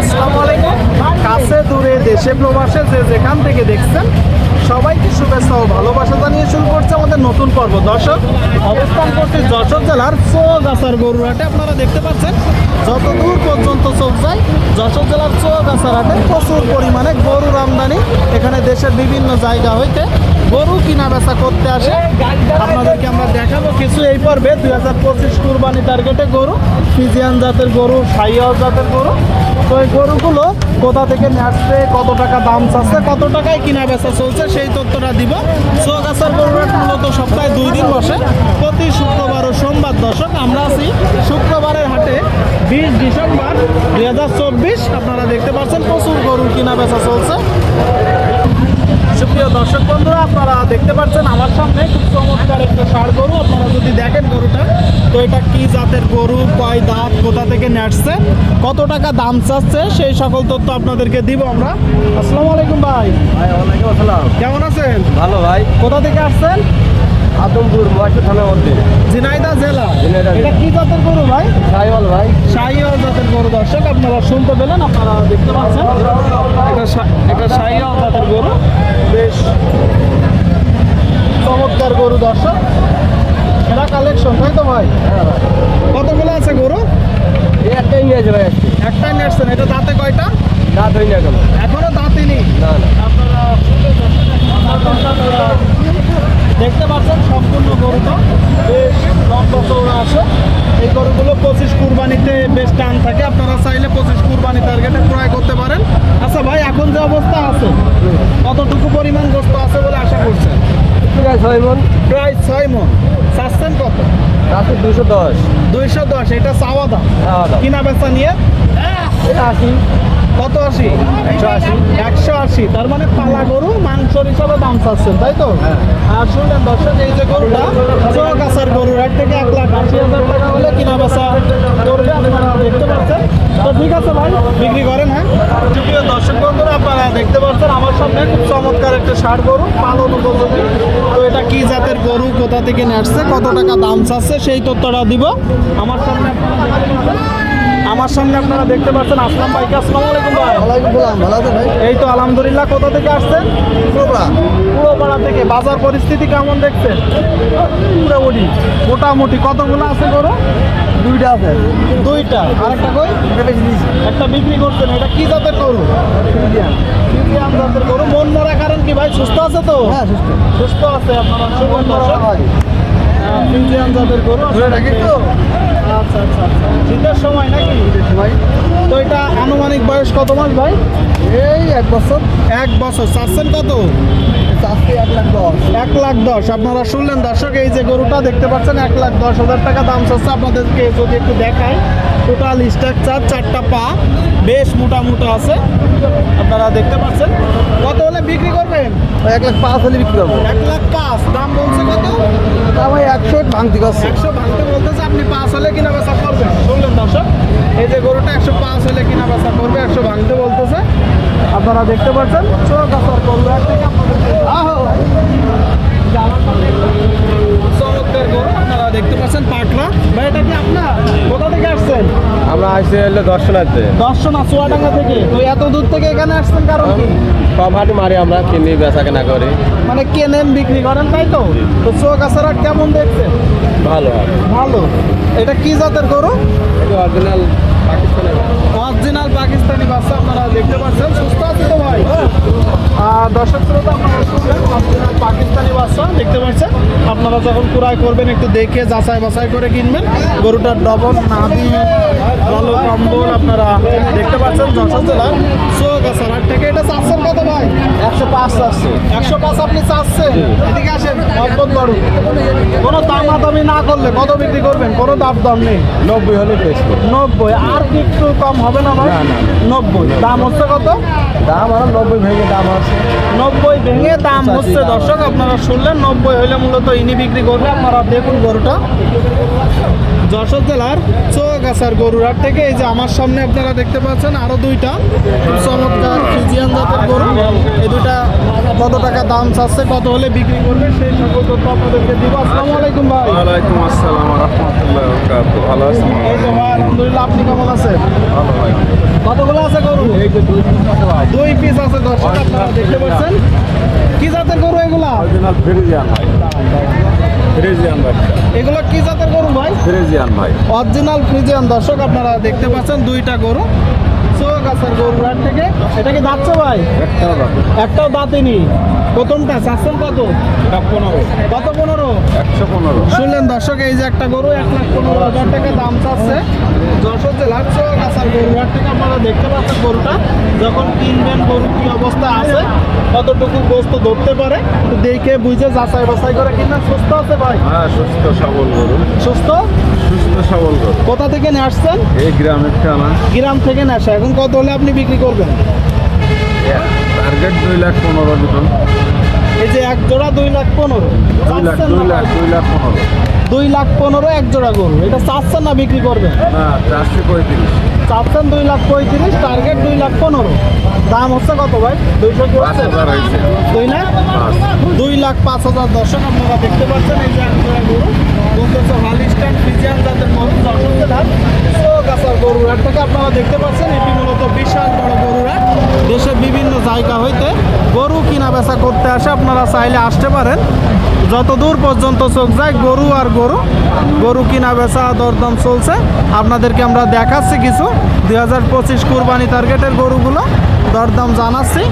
আসসালামু আলাইকুম। কাছে দূরে, দেশে প্রবাসে যে যেখান থেকে দেখছেন, সবাইকে শুভেচ্ছা ও ভালোবাসা জানিয়ে শুরু করছে আমাদের নতুন পর্ব। দর্শক, অবস্থান করছে যশোর জেলার চৌগাছার গরুরহাটে। আপনারা দেখতে পাচ্ছেন, যত দূর পর্যন্ত চোখ যায়, যশোর জেলার চৌগাছার হাটে প্রচুর পরিমাণে গরুর আমদানি এখানে দেশের বিভিন্ন জায়গা হইতে গরু কিনা বেচা করতে আসে। আপনাদেরকে আমরা দেখাবো কিছু এই পর্বে। দুই হাজার পঁচিশ কুরবানি টার্গেটে গরু, ফিজিয়ান জাতের গরু সাইয়াল জাতের গরু। তো এই গরুগুলো কোথা থেকে আসছে কত টাকা দাম চাচ্ছে, কত টাকায় কিনা বেচা চলছে, সেই তথ্যটা দিব। চৌগাছার গরুরাট মূলত সপ্তাহে দুই দিন বসে। প্রতি শুক্রবার ও সোমবার দশক আমরা আছি শুক্রবারের হাটে, বিশ ডিসেম্বর দুই হাজার চব্বিশ। আপনারা দেখতে পাচ্ছেন, প্রচুর গরু কিনা বেচা চলছে। সুপ্রিয় দর্শক বন্ধুরা, আপনারা দেখতে পাচ্ছেন সামনে খুব চমৎকার একটা সার গরু। আপনারা যদি দেখেন গরুটা তো এটা কি জাতের গরু কয় দাঁত কোথা থেকে নেটছে কত টাকা দাম চাচ্ছে সেই সকল তথ্য আপনাদেরকে দিব আমরা। আসসালামু আলাইকুম ভাই। ভাই ওয়ালাইকুম আসসালাম। কেমন আছেন? ভালো ভাই। কোথা থেকে আসছেন? আদমপুর মহেশপুর থানার মধ্যে। ঝিনাইদহ জেলা। এটা কি জাতের গরু ভাই? সাইওয়াল ভাই। শাহিওয়াল জাতের গরু দর্শক আপনারা শুনতে পেলেন আপনারা দেখতে পাচ্ছেন। এটা এটা শাহিওয়াল জাতের গরু। বেশ। চমৎকার গরু দর্শক। এটা কালেকশন তাই তো ভাই? কতগুলো আছে গরু? একটাই নিয়ে আছে ভাই একটাই নেটছেন এটা দাঁতে কয়টা? দাঁত হয়নি এখনও। এখনও দাঁতই নেই? না না। দেখতে পাচ্ছেন সম্পূর্ণ গরুটা। বেশ লম্বা চৌড়া আছে। এই গরুগুলো পঁচিশ কুরবানিতে বেশ টান থাকে। আপনারা চাইলে পঁচিশ কুরবানি টার্গেটে ক্রয় করতে পারেন। আচ্ছা ভাই এখন যে অবস্থা আছে কতটুকু পরিমাণ গোস্ত আছে বলে আশা আছে ছয় মন প্রায় ছয় মন চাচ্ছেন কত? রাতে দুশো দশ। দুইশো দশ এটা চাওয়া দাম। কিনা বেচা নিয়ে? এটা আশি। কত আশি? একশো আশি। একশো আশি। তার মানে পালা গরু মাংসর হিসাবে দাম চাচ্ছেন তাই তো? আর শুনলেন দর্শক এই যে গরুটা চৌকাছার গরুর হাট থেকে এক লাখ আশি হাজার টাকা হলে কিনা বেচা করবে আপনারা দেখতে পাচ্ছেন। তো ঠিক আছে ভাই বিক্রি করেন হ্যাঁ? দর্শক বন্ধুরা, আপনারা দেখতে পাচ্ছেন আমার সামনে খুব চমৎকার একটা ষাট গরু, পালন উপযোগী তো এটা কি জাতের গরু, কোথা থেকে নিয়ে কত টাকা দাম চাচ্ছে, সেই তথ্যটা দিব আমার সামনে আপনারা। আমার সামনে আপনারা দেখতে পাচ্ছেন আসলাম ভাইকে। আসসালামু আলাইকুম ভাই। ওয়ালাইকুম সালাম ভালো আছে ভাই? এই তো আলহামদুলিল্লাহ কোথা থেকে আসছেন? কোবরা পুরোপাড়া থেকে। বাজার পরিস্থিতি কেমন দেখছেন? মোটামুটি মোটামুটি কতগুলো আছে গরু? দুইটা আছে। দুইটা। আর একটা কই একটা বিক্রি করছেন। এটা কি জাতের গরু? ফ্রিজিয়ান জাতের গরু। মন মরা কারণ কি ভাই? সুস্থ আছে তো? হ্যাঁ সুস্থ। সুস্থ আছে আপনারা? ফ্রিজিয়ান জাতের গরু ধরে রাখি তো? আচ্ছা আচ্ছা আচ্ছা। শীতের সময় নাকি? ভাই। তো এটা আনুমানিক বয়স কত মাস ভাই? এই এক বছর। এক বছর। চাচ্ছেন কত? চারটে এক লাখ দশ। এক লাখ দশ। আপনারা শুনলেন দর্শক এই যে গরুটা দেখতে পাচ্ছেন এক লাখ দশ হাজার টাকা দাম চাচ্ছে। আপনাদেরকে যদি একটু দেখাই টোটাল স্ট্রাকচার চারটা পা। বেশ মোটা মোটা আছে। আপনারা দেখতে পাচ্ছেন। কত হলে বিক্রি করবেন? এক লাখ পাঁচ হলে বিক্রি করব। এক লাখ পাঁচ। দাম বলছে কত? একশো ভাঙতি করছে একশো ভাঙতে বলতেছে আপনি পাঁচ হলে কিনা বেচা করবেন। শুনলেন দর্শক? এই যে গরুটা একশো পাঁচ হলে কিনা বেচা করবে একশো ভাঙতে বলতেছে। আপনারা দেখতে পাচ্ছেন? পাটলা বা এক থেকে আপনাদেরকে। চমৎকার গরু আপনারা দেখতে পাচ্ছেন পাটরা ভাই এটা কি আপনার? আমরা আসছি হলো দর্শনার্থে। দর্শনা চুয়াডাঙ্গা থেকে। তো এত দূর থেকে এখানে আসছেন কারণ কি? কম হাটি মারি আমরা কিনি বেচা কেনা করি। মানে কেনেন বিক্রি করেন তাই তো? তো চৌকাছার হাট কেমন দেখছেন? ভালো। ভালো। এটা কি জাতের গরু? এটা অরিজিনাল পাকিস্তানের অরিজিনাল পাকিস্তানি বাচ্চা আপনারা দেখতে পাচ্ছেন। সুস্থ আছে তো ভাই? আর দর্শক শ্রোতা আপনারা শুনলেন অরিজিনাল পাকিস্তানি বাচ্চা দেখতে পাচ্ছেন আপনারা যখন ক্রয় করবেন, একটু দেখে যাচাই বাছাই করে কিনবেন। গরুটার ডবল নাদি ভালো কম্বল আপনারা দেখতে পাচ্ছেন যশোর জেলার। চৌগাছার থেকে এটা চাচ্ছেন কত ভাই? একশো পাঁচ আসছে একশো পাঁচ আপনি চাচ্ছেন? এদিকে আসেন অদ্ভুত গরু কোনো দামাদামি না করলে কত বিক্রি করবেন? কোনো দাম দাম নেই। নব্বই হলে বেশি নব্বই আর কি একটু কম হবে না ভাই। নব্বই। দাম হচ্ছে কত? দাম আরও নব্বই ভেঙে দাম আছে। নব্বই ভেঙে দাম হচ্ছে দর্শক আপনারা শুনলেন নব্বই হলে মূলত ইনি বিক্রি করবে। আপনারা দেখুন গরুটা। যশোর জেলার চৌগাছার গরুরার থেকে এই যে আমার সামনে আপনারা দেখতে পাচ্ছেন আরও দুইটা। চমৎকার ফিজিয়ান জাতের গরু। এই দুইটা কত টাকা দাম চাচ্ছে কত হলে বিক্রি করবে সেই সকল তথ্য আপনাদেরকে দিব। আসসালামু আলাইকুম ভাই। ওয়ালাইকুম আসসালাম রহমতুল্লাহ ভালো আছেন এই যে ভাই আলহামদুলিল্লাহ আপনি কেমন আছেন? ভালো ভাই কতগুলো আছে গরু? গরু এই যে দুই পিস আছে ভাই। দুই পিস আছে দর্শক আপনারা দেখতে পাচ্ছেন। কি জাতের গরু এগুলা? অরিজিনাল ফ্রিজিয়ান ভাই। ফ্রিজিয়ান ভাই। এগুলো কি জাতের গরু ভাই? ফ্রিজিয়ান ভাই। অরিজিনাল ফ্রিজিয়ান দর্শক আপনারা দেখতে পাচ্ছেন দুইটা গরু। চৌগাছার গরু হাট থেকে। এটা কি দাঁতছে ভাই একটাও দাঁতে। একটাও দাঁতেনি প্রথমটা চাচ্ছেন কত? পনেরো। কত পনেরো? একশো পনেরো। শুনলেন দর্শক এই যে একটা গরু এক লাখ পনেরো হাজার টাকা দাম চাচ্ছে। যশোর জেলার চৌগাছার গরু। হাট থেকে আপনারা দেখতে পাচ্ছেন গরুটা যখন কিনবেন গরু কি অবস্থা আছে কতটুকু গোস্ত ধরতে পারে দেখে বুঝে যাচাই বাছাই করে কিনবেন। সুস্থ আছে ভাই? হ্যাঁ সুস্থ সবল গরু। সুস্থ? সুস্থ সবল গরু। কোথা থেকে নিয়ে আসছেন? এই গ্রামের খানা গ্রাম থেকে নিয়ে আসা। এখন কত হলে আপনি বিক্রি করবেন? টার্গেট দুই লাখ পনেরো দিবেন। এই যে এক জোড়া দুই লাখ পনেরো। দুই লাখ দুই লাখ দুই লাখ পনেরো। দুই লাখ পনেরো এক জোড়া গরু। এটা চাচ্ছেন না বিক্রি করবেন? না চারশো পঁয়ত্রিশ। চাচ্ছেন দুই লাখ পঁয়ত্রিশ টার্গেট দুই লাখ পনেরো। দাম হচ্ছে কত ভাই? দুইশো কি হচ্ছে? দুই লাখ? দুই লাখ পাঁচ হাজার দর্শক আপনারা দেখতে পাচ্ছেন এই যে এক জোড়া গরু বলতেছে হালিস্টান ফিজিয়ান জাতের গরু দর্শক জেলার গাছার গরুর হাট থেকে আপনারা দেখতে পাচ্ছেন এটি মূলত বিশাল বড় গরুর হাট দেশের বিভিন্ন জায়গা হইতে গরু কিনা বেচা করতে আসে, আপনারা চাইলে আসতে পারেন। যত দূর পর্যন্ত চোখ যায়, গরু আর গরু গরু কিনা বেচা, দরদম চলছে। আপনাদেরকে আমরা দেখাচ্ছি কিছু। দুই হাজার পঁচিশ কুরবানি টার্গেটের গরুগুলো দরদম জানাচ্ছি।